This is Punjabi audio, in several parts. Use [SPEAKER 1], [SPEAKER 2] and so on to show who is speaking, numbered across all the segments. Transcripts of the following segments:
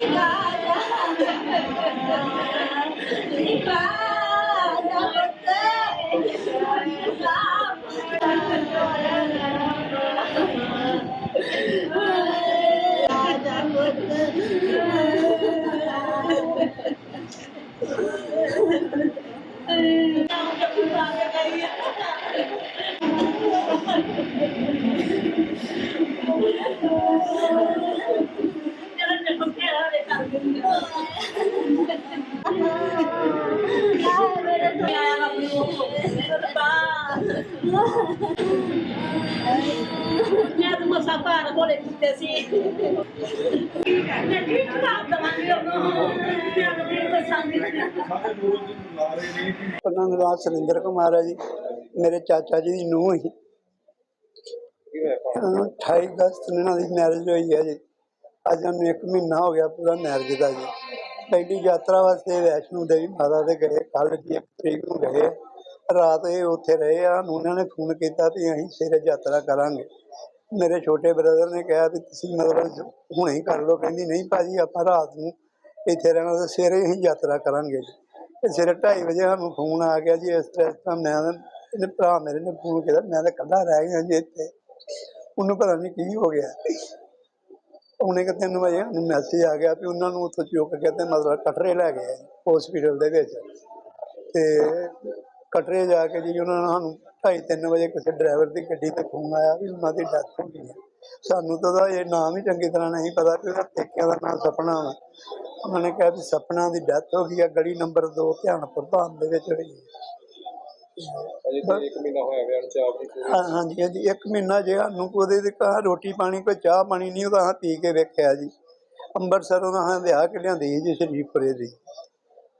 [SPEAKER 1] Yeah. ਮੈਂ ਤਾਂ ਮਸਾ ਘਰ ਕੋਲੇ ਕਿਤੇ ਸੀ। ਮੈਂ ਠੀਕ ਠਾਕ ਦਵਾਂਗੀ ਉਹਨੂੰ। ਮੈਂ ਤਾਂ ਵੀ ਬਸਾਂਗੀ
[SPEAKER 2] ਉਹਨਾਂ ਦਾ ਨਾਮ ਸੁਰਿੰਦਰ ਕੁਮਾਰ ਹੈ ਜੀ। ਮੇਰੇ ਚਾਚਾ ਜੀ ਦੀ ਨੂੰਹ ਸੀ। 28 ਅਗਸਤ ਨੂੰ ਇਹਨਾਂ ਦੀ ਮੈਰਿਜ ਹੋਈ ਹੈ ਜੀ। ਅੱਜ ਉਹਨੂੰ ਇੱਕ ਮਹੀਨਾ ਹੋ ਗਿਆ ਪੂਰਾ ਮੈਰਿਜ ਦਾ ਜੀ। ਪਹਿਲੀ ਯਾਤਰਾ ਵਾਸਤੇ ਵੈਸ਼ਨੂ ਦੇਵੀ ਮਾਤਾ ਦੇ ਗਏ ਕੱਲ ਜੀ ਇੱਕ ਤਰੀਕ ਨੂੰ ਗਏ ਰਾਤ ਇਹ ਉੱਥੇ ਰਹੇ ਆ ਨੂੰ ਉਹਨਾਂ ਨੇ ਫੋਨ ਕੀਤਾ ਵੀ ਅਸੀਂ ਸਵੇਰੇ ਯਾਤਰਾ ਕਰਾਂਗੇ। ਮੇਰੇ ਛੋਟੇ ਬ੍ਰਦਰ ਨੇ ਕਿਹਾ ਵੀ ਤੁਸੀਂ ਮਤਲਬ ਹੁਣੇ ਹੀ ਕਰ ਲਓ, ਕਹਿੰਦੀ ਨਹੀਂ ਭਾਜੀ, ਆਪਾਂ ਰਾਤ ਨੂੰ ਇੱਥੇ ਰਹਿਣਾ ਤੇ ਸਵੇਰੇ ਹੀ ਯਾਤਰਾ ਕਰਾਂਗੇ। ਜੀ ਸਵੇਰੇ 2:30 ਵਜੇ ਸਾਨੂੰ ਫੋਨ ਆ ਗਿਆ ਜੀ, ਇਸ ਤਰ੍ਹਾਂ ਇਸ ਤਰ੍ਹਾਂ ਮੈਂ ਇਹਨੇ ਭਰਾ ਮੇਰੇ ਨੇ ਫੋਨ ਕੀਤਾ, ਮੈਂ ਤਾਂ ਇਕੱਲਾ ਰਹਿ ਗਿਆ ਜੀ ਇੱਥੇ। ਉਹਨੂੰ ਪਤਾ ਨਹੀਂ ਕੀ ਹੋ ਗਿਆ। ਉਹਨੇ ਕਿ ਤਿੰਨ ਵਜੇ ਨੂੰ ਮੈਸੇਜ ਆ ਗਿਆ ਵੀ ਉਹਨਾਂ ਨੂੰ ਉੱਥੋਂ ਚੁੱਕ ਕੇ ਤੇ ਮਤਲਬ ਕਟਰੇ ਲੈ ਗਏ ਹਸਪੀਟਲ ਦੇ ਵਿੱਚ। ਤੇ ਕਟਰੇ ਜਾ ਕੇ ਜੀ ਉਹਨਾਂ ਨੇ ਸਾਨੂੰ ਢਾਈ ਤਿੰਨ ਵਜੇ ਕਿਸੇ ਡਰਾਈਵਰ ਦੀ ਗੱਡੀ ਤੇ ਫੋਨ ਆਇਆ ਵੀ ਉਹਨਾਂ ਦੀ ਡੈਥ ਹੋ ਗਈ ਹੈ। ਸਾਨੂੰ ਤਾਂ ਉਹਦਾ ਇਹ ਨਾਮ ਹੀ ਚੰਗੀ ਤਰ੍ਹਾਂ ਨਹੀਂ ਪਤਾ ਕਿ ਉਹਦਾ ਪੇਕਿਆਂ ਦਾ ਨਾਮ ਸਪਨਾ ਵਾ। ਉਹਨਾਂ ਨੇ ਕਿਹਾ ਵੀ ਸਪਨਾ ਦੀ ਡੈਥ ਹੋ ਗਈ ਹੈ ਗਲੀ ਨੰਬਰ 2 ਧਿਆਨਪੁਰ ਧਾਮ ਦੇ ਵਿੱਚ ਹੋਈ ਹੈ।
[SPEAKER 3] ਅਜੇ ਤੇ ਇੱਕ ਮਹੀਨਾ ਹੋਇਆ ਵਿਆਹ ਨੂੰ ਚਾਹ ਨਹੀਂ ਪੂਰੀ।
[SPEAKER 2] ਹਾਂ- ਹਾਂਜੀ ਹਾਂਜੀ ਇੱਕ ਮਹੀਨਾ ਜੇ ਸਾਨੂੰ ਉਹਦੇ ਦੇ ਕਹਾ ਰੋਟੀ ਪਾਣੀ ਕੋਈ ਚਾਹ ਪਾਣੀ ਨਹੀਂ ਉਹਦਾ ਹਾਂ ਪੀ ਕੇ ਵੇਖਿਆ ਜੀ। ਅੰਮ੍ਰਿਤਸਰ ਉਹਦਾ ਹਾਂ ਵਿਆਹ ਕੇ ਲਿਆਂਦੀ ਜੀ ਸ਼ਰੀਫਪੁਰੇ ਦੀ।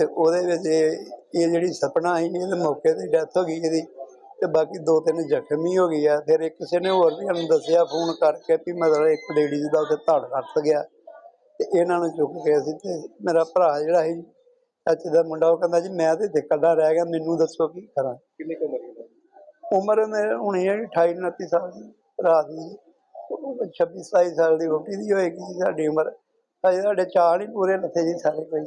[SPEAKER 2] ਤੇ ਉਹਦੇ ਵਿੱਚ ਇਹ ਇਹ ਜਿਹੜੀ ਸਪਨਾ ਸੀ ਇਹਦੇ ਮੌਕੇ ਤੇ ਡੈਥ ਹੋ ਗਈ ਇਹਦੀ ਤੇ ਬਾਕੀ ਦੋ ਤਿੰਨ ਜ਼ਖਮੀ ਹੋ ਗਈ ਆ। ਫਿਰ ਇੱਕ ਕਿਸੇ ਨੇ ਹੋਰ ਵੀ ਸਾਨੂੰ ਦੱਸਿਆ ਫੋਨ ਕਰਕੇ ਵੀ ਮਤਲਬ ਇੱਕ ਲੇਡੀਜ਼ ਦਾ ਉੱਥੇ ਧੜ ਕੱਟ ਗਿਆ ਤੇ ਇਹਨਾਂ ਨੂੰ ਚੁੱਕ ਕੇ ਅਸੀਂ ਤੇ ਮੇਰਾ ਭਰਾ ਜਿਹੜਾ ਸੀ ਚਾਚੇ ਦਾ ਮੁੰਡਾ ਉਹ ਕਹਿੰਦਾ ਜੀ ਮੈਂ ਤੇ ਇੱਥੇ ਇਕੱਲਾ ਰਹਿ ਗਿਆ ਮੈਨੂੰ ਦੱਸੋ ਕੀ ਕਰਾਂ।
[SPEAKER 3] ਕਿੰਨੀ ਕੁ ਉਮਰ ਹੈ?
[SPEAKER 2] ਉਮਰ ਮੇਰੇ ਹੋਣੀ ਹੈ 28 29 ਸਾਲ ਦੀ ਰਾਤ ਦੀ। 26 27 ਸਾਲ ਦੀ ਵੋਟੀ ਦੀ ਹੋਏਗੀ ਸਾਡੀ ਉਮਰ। ਅਜੇ ਸਾਡੇ ਚਾਰ ਨਹੀਂ ਪੂਰੇ ਲੱਥੇ ਜੀ ਸਾਰੇ ਕੋਈ।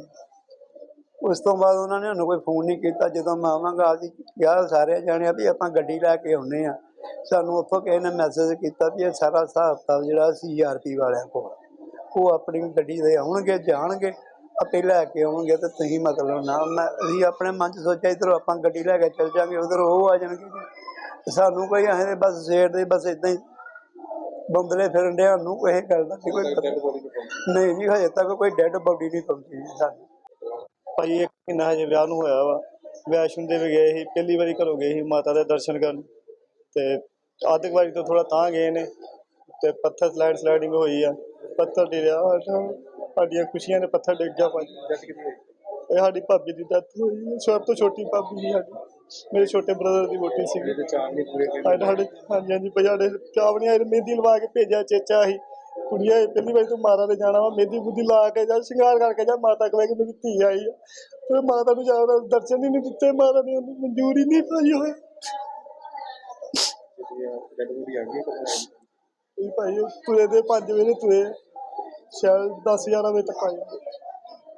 [SPEAKER 2] ਉਸ ਤੋਂ ਬਾਅਦ ਉਹਨਾਂ ਨੇ ਸਾਨੂੰ ਕੋਈ ਫੋਨ ਨਹੀਂ ਕੀਤਾ। ਜਦੋਂ ਮੈਂ ਆਵਾਂਗਾ ਅਸੀਂ ਕਿਹਾ ਸਾਰੇ ਜਾਣਿਆ ਵੀ ਆਪਾਂ ਗੱਡੀ ਲੈ ਕੇ ਆਉਨੇ ਆ ਸਾਨੂੰ ਉੱਥੋਂ ਕਿਸੇ ਨੇ ਮੈਸੇਜ ਕੀਤਾ ਵੀ ਇਹ ਸਾਰਾ ਹਿਸਾਬ ਕਿਤਾਬ ਜਿਹੜਾ ਸੀਆਰਪੀ ਵਾਲਿਆਂ ਕੋਲ, ਉਹ ਆਪਣੀ ਗੱਡੀ ਦੇ ਆਉਣਗੇ, ਜਾਣਗੇ, ਆਪੇ ਲੈ ਕੇ ਆਉਣਗੇ ਤੇ ਤੁਸੀਂ ਮਤਲਬ ਨਾ, ਮੈਂ, ਅਸੀਂ ਆਪਣੇ ਮਨ 'ਚ ਸੋਚਿਆ ਇਧਰੋਂ ਆਪਾਂ ਗੱਡੀ ਲੈ ਕੇ ਚੱਲ ਜਾਾਂਗੇ ਉਧਰ ਉਹ ਆ ਜਾਣਗੇ। ਸਾਨੂੰ ਕੋਈ ਐਂ ਬਸ ਸਵੇਰ ਦੇ ਬਸ ਇਦਾਂ ਹੀ ਬੰਦਲੇ ਫਿਰਨ ਡਿਆ ਨੂੰ ਕੋਈ ਗੱਲ ਦਾ ਨਹੀਂ ਕੋਈ ਨਹੀਂ ਜੀ, ਹਜੇ ਤੱਕ ਕੋਈ ਡੈੱਡ ਬੋਡੀ ਨਹੀਂ ਪਹੁੰਚੀ ਸਾਨੂੰ।
[SPEAKER 4] ਭਾਈ ਇੱਕ ਮਹੀਨਾ ਹਜੇ ਵਿਆਹ ਨੂੰ ਹੋਇਆ ਵਾ। ਵੈਸ਼ਨੋ ਦੇਵੀ ਗਏ ਸੀ ਪਹਿਲੀ ਵਾਰੀ ਘਰੋਂ ਗਏ ਸੀ ਮਾਤਾ ਦੇ ਦਰਸ਼ਨ ਕਰਨ। ਤੇ ਵਾਰੀ ਤੋਂ ਥੋੜਾ ਤਾਂ ਗਏ ਨੇ ਤੇ ਪੱਥਰ ਸਲਾਈਡ ਸਲਾਈਡਿੰਗ ਹੋਈ ਆ। ਪੱਥਰ ਡਿਰਿਆ ਸਾਡੀਆਂ ਖੁਸ਼ੀਆਂ ਨੇ ਪੱਥਰ ਡਿੱਗ ਗਿਆ ਭਾਈ। ਇਹ ਸਾਡੀ ਭਾਬੀ ਦੀ ਡੈਥ ਹੋਈ ਸਭ ਤੋਂ ਛੋਟੀ ਭਾਬੀ ਸੀ ਸਾਡੀ। ਮੇਰੇ ਛੋਟੇ ਬ੍ਰਦਰ ਦੀ ਵੋਟੀ ਸੀਗੀ।
[SPEAKER 3] ਤੇ ਚਾਹ ਨਹੀਂ ਪੂਰੇ
[SPEAKER 4] ਹਾਂਜੀ ਹਾਂਜੀ ਸਾਡੇ ਚਾਵਣੀਆਂ ਮਹਿੰਦੀ ਲਵਾ ਕੇ ਭੇਜਿਆ ਚੇਚਾ ਸੀ। ਕੁੜੀਆਂ ਪਹਿਲੀ ਵਾਰੀ ਤੂੰ ਮਾਤਾ ਦੇ ਜਾਣਾ ਵਾ ਮਹਿੰਦੀ ਬੁੱਧੀ ਲਾ ਕੇ ਜਾ, ਸ਼ਿੰਗਾਰ ਕਰਕੇ ਜਾ, ਮਾਤਾ ਕਹੇ ਕਿ ਮੇਰੀ ਧੀ ਆਈ ਆ। ਤੇ ਮਾਤਾ ਨੂੰ ਜਾ ਦਰਸ਼ਨ ਹੀ ਨਹੀਂ ਦਿੱਤੇ, ਮਾਤਾ ਨੇ ਉਹਨੂੰ ਮਨਜ਼ੂਰ ਹੀ ਨਹੀਂ ਪਾਈ ਹੋਏ ਇਹ ਭਾਈ ਤੁਰੇ ਦੇ 5 ਵਜੇ ਤੁਰੇ ਸ਼ਾਇਦ 10 11 ਵਜੇ ਤੱਕ ਆਏ